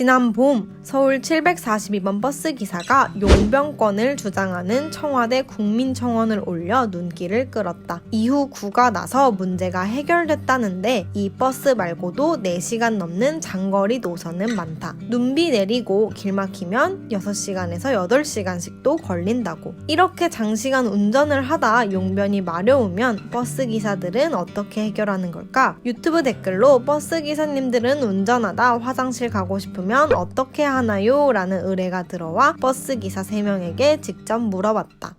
지난 봄 서울 742번 버스 기사가 용병권을 주장하는 청와대 국민청원을 올려 눈길을 끌었다. 이후 구가 나서 문제가 해결됐다는데 이 버스 말고도 4시간 넘는 장거리 노선은 많다. 눈비 내리고 길 막히면 6시간에서 8시간씩도 걸린다고. 이렇게 장시간 운전을 하다 용변이 마려우면 버스 기사들은 어떻게 해결하는 걸까? 유튜브 댓글로 버스 기사님들은 운전하다 화장실 가고 싶으면 어떻게 하나요? 라는 의뢰가 들어와 버스 기사 3명에게 직접 물어봤다.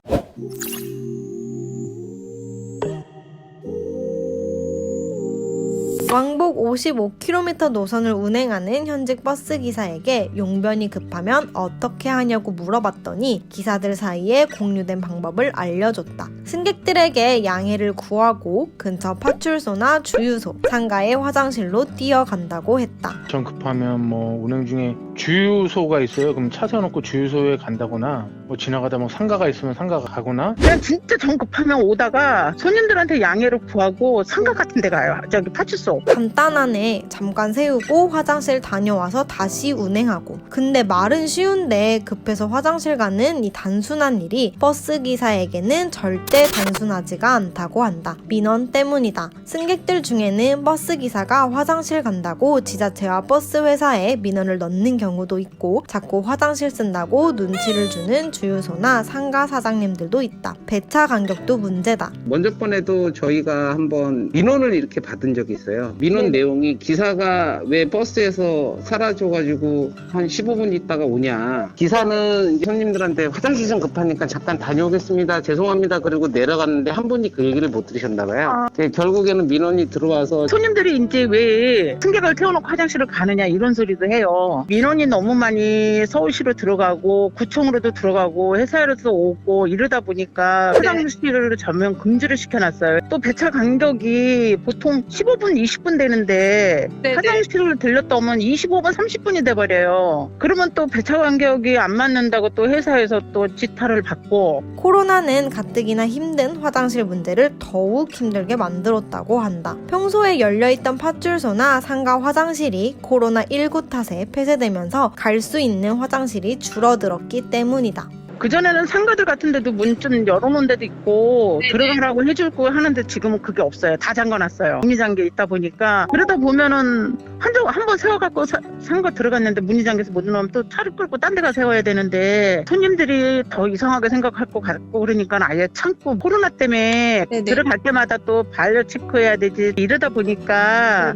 왕복 55km 노선을 운행하는 현직 버스 기사에게 용변이 급하면 어떻게 하냐고 물어봤더니 기사들 사이에 공유된 방법을 알려줬다. 승객들에게 양해를 구하고 근처 파출소나 주유소, 상가의 화장실로 뛰어간다고 했다. 전 급하면 뭐 운행 중에 주유소가 있어요. 그럼 차 세워놓고 주유소에 간다거나 뭐 지나가다 뭐 상가가 있으면 상가 가거나 그냥 진짜 정 급하면 오다가 손님들한테 양해를 구하고 상가 같은 데 가요. 저기 파출소. 간단하네. 잠깐 세우고 화장실 다녀와서 다시 운행하고. 근데 말은 쉬운데 급해서 화장실 가는 이 단순한 일이 버스 기사에게는 절대 단순하지가 않다고 한다. 민원 때문이다. 승객들 중에는 버스 기사가 화장실 간다고 지자체와 버스 회사에 민원을 넣는 경우도 있고 자꾸 화장실 쓴다고 눈치를 주는 주유소나 상가 사장님들도 있다. 배차 간격도 문제다. 먼저 번에도 저희가 한번 민원을 이렇게 받은 적이 있어요. 민원 내용이 기사가 왜 버스에서 사라져가지고 한 15분 있다가 오냐. 기사는 이제 손님들한테 화장실 좀 급하니까 잠깐 다녀오겠습니다. 죄송합니다. 그리고 내려갔는데 한 분이 그 얘기를 못 들으셨나 봐요. 결국에는 민원이 들어와서 손님들이 이제 왜 승객을 태워놓고 화장실을 가느냐 이런 소리도 해요. 민원 이 너무 많이 서울시로 들어가고 구청으로도 들어가고 회사로도 오고 이러다 보니까 화장실을 전면 금지를 시켜놨어요. 또 배차 간격이 보통 15분, 20분 되는데 화장실을 들렸다 오면 25분, 30분이 돼버려요. 그러면 또 배차 간격이 안 맞는다고 또 회사에서 또 지탄을 받고 코로나는 가뜩이나 힘든 화장실 문제를 더욱 힘들게 만들었다고 한다. 평소에 열려있던 팥줄소나 상가 화장실이 코로나19 탓에 폐쇄되면 서 갈 수 있는 화장실이 줄어들었기 때문이다. 그전에는 상가들 같은 데도 문 좀 열어놓은 데도 있고 들어가라고 해줄고 하는데 지금은 그게 없어요. 다 잠궈놨어요. 문이 잠겨 있다 보니까 그러다 보면은 한번 세워갖고 사- 상가 들어갔는데 문이 잠겨서 못 들어오면 또 차를 끌고 딴 데가 세워야 되는데 손님들이 더 이상하게 생각할 것 같고 그러니까 아예 참고 코로나 때문에 네네. 들어갈 때마다 또 발열 체크해야 되지 이러다 보니까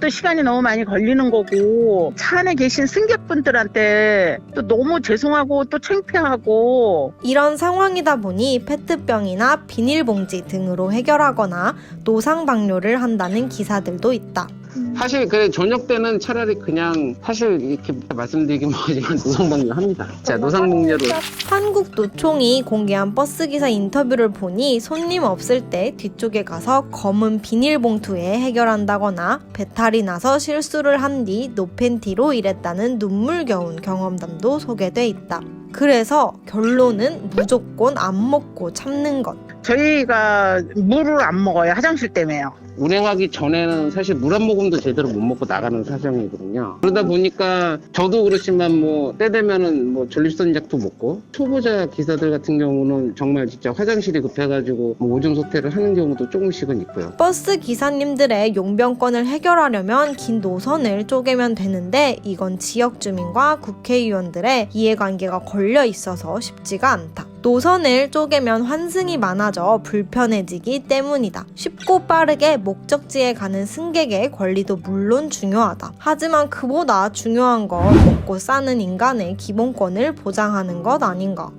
또 시간이 너무 많이 걸리는 거고 차 안에 계신 승객분들한테 또 너무 죄송하고 또 창피하고 이런 상황이다 보니 페트병이나 비닐봉지 등으로 해결하거나 노상방뇨를 한다는 기사들도 있다. 사실 그 저녁 때는 차라리 그냥 사실 이렇게 말씀드리긴 뭐하지만 노상방뇨 합니다. 자 노상방뇨로 한국노총이 공개한 버스기사 인터뷰를 보니 손님 없을 때 뒤쪽에 가서 검은 비닐봉투에 해결한다거나 배탈이 나서 실수를 한 뒤 노팬티로 일했다는 눈물겨운 경험담도 소개돼 있다. 그래서 결론은 무조건 안 먹고 참는 것. 저희가 물을 안 먹어요 화장실 때문에요 운행하기 전에는 사실 물 한 모금도 제대로 못 먹고 나가는 사정이거든요. 그러다 보니까 저도 그렇지만 뭐 때 되면은 뭐 전립선 약도 먹고 초보자 기사들 같은 경우는 정말 진짜 화장실이 급해가지고 뭐 오줌 소태를 하는 경우도 조금씩은 있고요. 버스 기사님들의 용병권을 해결하려면 긴 노선을 쪼개면 되는데 이건 지역 주민과 국회의원들의 이해관계가 걸려 있어서 쉽지가 않다. 노선을 쪼개면 환승이 많아져 불편해지기 때문이다. 쉽고 빠르게 목적지에 가는 승객의 권리도 물론 중요하다. 하지만 그보다 중요한 건 먹고 싸는 인간의 기본권을 보장하는 것 아닌가.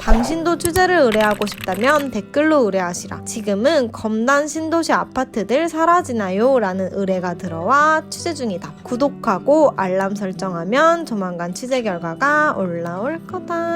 당신도 취재를 의뢰하고 싶다면 댓글로 의뢰하시라. 지금은 검단 신도시 아파트들 사라지나요? 라는 의뢰가 들어와 취재 중이다. 구독하고 알람 설정하면 조만간 취재 결과가 올라올 거다.